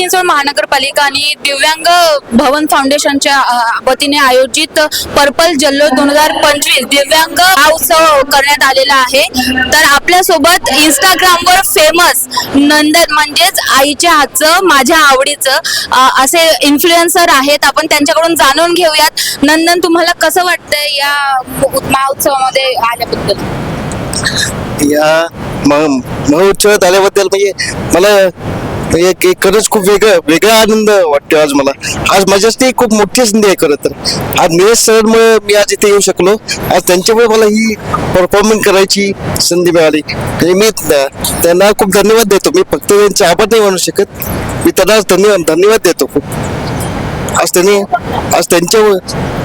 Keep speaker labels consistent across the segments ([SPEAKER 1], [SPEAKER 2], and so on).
[SPEAKER 1] चिंचवड महानगरपालिका आणि दिव्यांग भवन फाउंडेशनच्या वतीने आयोजित पर्पल जल्लोष दोन हजार पंचवीस दिव्यांग हा उत्सव करण्यात आलेला आहे. तर आपल्यासोबत इंस्टाग्रामवर फेमस नंदन म्हणजेच आईच्या हातचं माझ्या आवडीचं असे इन्फ्लुएन्सर आहेत. आपण त्यांच्याकडून जाणून घेऊयात. नंदन तुम्हाला कसं वाटतंय या महोत्सवामध्ये आल्याबद्दल?
[SPEAKER 2] या महोत्सवात आल्याबद्दल म्हणजे मला एक एक खरंच खूप वेगळं वेगळा आनंद वाटतो आज मला. आज माझ्यासाठी खूप मोठी संधी आहे खरं तर. आज निलेश सरमुळे मी आज इथे येऊ शकलो. आज त्यांच्यामुळे मला ही परफॉर्मन्स करायची संधी मिळाली. आणि मी त्यांना खूप धन्यवाद देतो. मी फक्त त्यांचे आभार नाही म्हणू शकत. मी त्यांना धन्यवाद धन्यवाद देतो खूप. आज त्यांनी आज त्यांच्यामुळे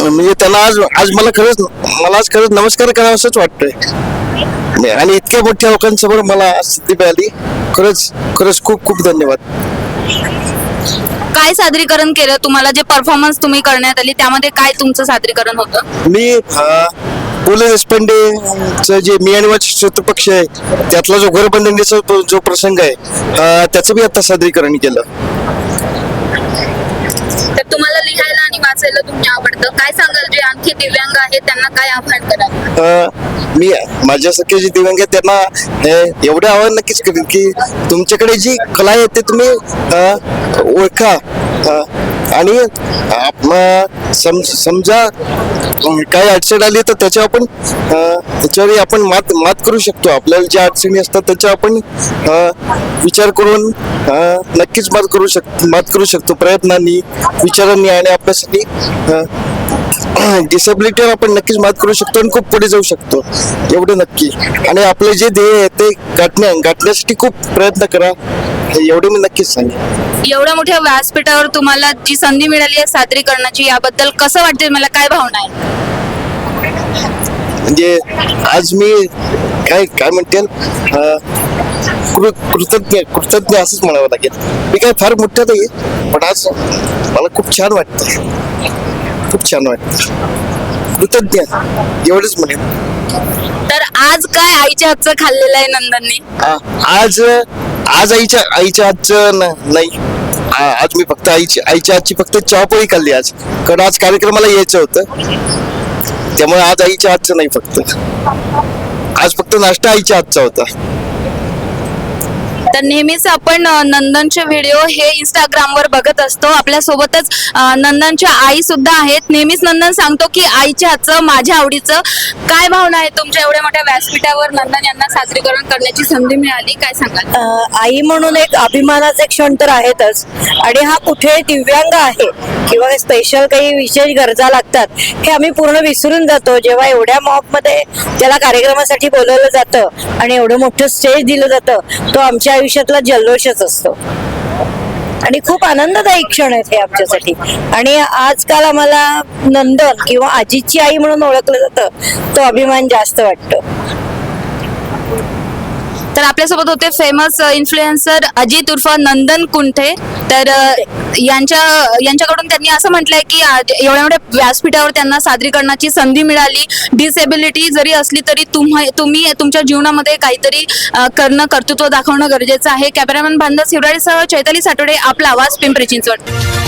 [SPEAKER 2] म्हणजे त्यांना आज आज मला खरंच मला आज खरंच नमस्कार करावा असंच वाटतंय. आणि इतक्या मोठ्या लोकांसमोर मला संधी मिळाली. खरंच खरंच खूप खूप धन्यवाद.
[SPEAKER 1] काय सादरीकरण केलं? तुम्हाला जे परफॉर्मन्स तुम्ही करण्यात आली त्यामध्ये काय तुमचं सादरीकरण होतं?
[SPEAKER 2] मी अं, पु ल देशपांडेचं जे मी आणि माझे शत्रुपक्ष आहे त्यातला जो घरबंधनीचा जो- जो प्रसंग आहे त्याचं मी आता सादरीकरण केलं.
[SPEAKER 1] तर तुम्हाला वाचायला तुम्ही आवडतं? काय सांगाल जे आणखी दिव्यांग आहेत त्यांना काय आव्हान कराल?
[SPEAKER 2] मी माझ्यासारखे जे दिव्यांग आहेत त्यांना एवढं आव्हान नक्कीच करेन की तुमच्याकडे जी कला आहे ते तुम्ही ओळखा. आणि सम समजा काय काही अडचण आली तर त्याच्या आपण अं, त्याच्यावर आपण मात मात करू शकतो. आपल्याला ज्या अडचणी असतात त्याच्या आपण विचार करून नक्कीच मात करू शक मात करू शकतो प्रयत्नांनी विचारांनी आणि आपल्यासाठी डिसेबिलिटीवर आपण नक्कीच मात करू शकतो आणि खूप पुढे जाऊ शकतो. एवढं नक्की. आणि आपले जे ध्येय आहे ते गाठण्या गाठण्यासाठी खूप प्रयत्न करा. एवढे मी नक्कीच सांगेन.
[SPEAKER 1] एवढ्या मोठ्या व्यासपीठावर तुम्हाला जी संधी मिळाली आहे सादरीकरणाची याबद्दल कसं वाटते मला काय भावना आहे?
[SPEAKER 2] म्हणजे आज मी काय काय म्हणते? कृतज्ञ कृतज्ञ असंच म्हणावं लागेल. मी काय फार मोठं नाही पण आज मला खूप छान वाटतं खूप छान वाटतं कृतज्ञ. एवढंच म्हणेन
[SPEAKER 1] तर आज काय आईच्या हातचं खाल्लेलं आहे नंदननी?
[SPEAKER 2] आ- आज आज आईच्या आईच्या आजचं न- नाही. आ- आज मी फक्त आईची आईच्या आजची फक्त चहापोळी खाल्ली आज. कारण आज कार्यक्रमाला यायचं होतं. त्यामुळे आज आईच्या आजचं नाही फक्त. आज फक्त नाश्ता आईच्या आजचा होता.
[SPEAKER 1] तर नेहमीच आपण नंदनचे व्हिडिओ हे इंस्टाग्रामवर बघत असतो. आपल्या सोबतच नंदनच्या आई सुद्धा आहेत. नेहमीच नंदन सांगतो की आईच्या हातचं माझ्या आवडीचं काय भावना आहे तुमच्या एवढ्या मोठ्या व्यासपीठावर नंदन यांना सादरीकरण करण्याची संधी मिळाली? काय सांगाल?
[SPEAKER 3] आई म्हणून एक अभिमानाचे क्षण तर आहेतच. आणि हा कुठे दिव्यांग आहे किंवा स्पेशल काही विशेष गरजा लागतात हे आम्ही पूर्ण विसरून जातो. जेव्हा एवढ्या मॉबमध्ये त्याला कार्यक्रमासाठी बोलवलं जातं आणि एवढं मोठं स्टेज दिलं जातं तो आमच्या आयुष्यातला जल्लोषच असतो. आणि खूप आनंददायी क्षण आहेत हे आमच्यासाठी. आणि आजकाल आम्हाला नंदन किंवा आजीची आई म्हणून ओळखलं जातं तो अभिमान जास्त वाटतो.
[SPEAKER 1] तर आपल्यासोबत होते फेमस इन्फ्लुएन्सर अजित उर्फ नंदन कुंठे. तर यांच्या यांच्याकडून त्यांनी असं म्हटलंय की आज एवढ्या मोठ्या व्यासपीठावर त्यांना सादरीकरणाची संधी मिळाली. डिसेबिलिटी जरी असली तरी तुम्हा तुम्ही तुमच्या जीवनामध्ये काहीतरी करणं कर्तृत्व दाखवणं गरजेचं आहे. कॅमेरामॅन बांधव शिवराळीसह चैताली आठवडे आपला आवाज पिंपरी चिंचवड.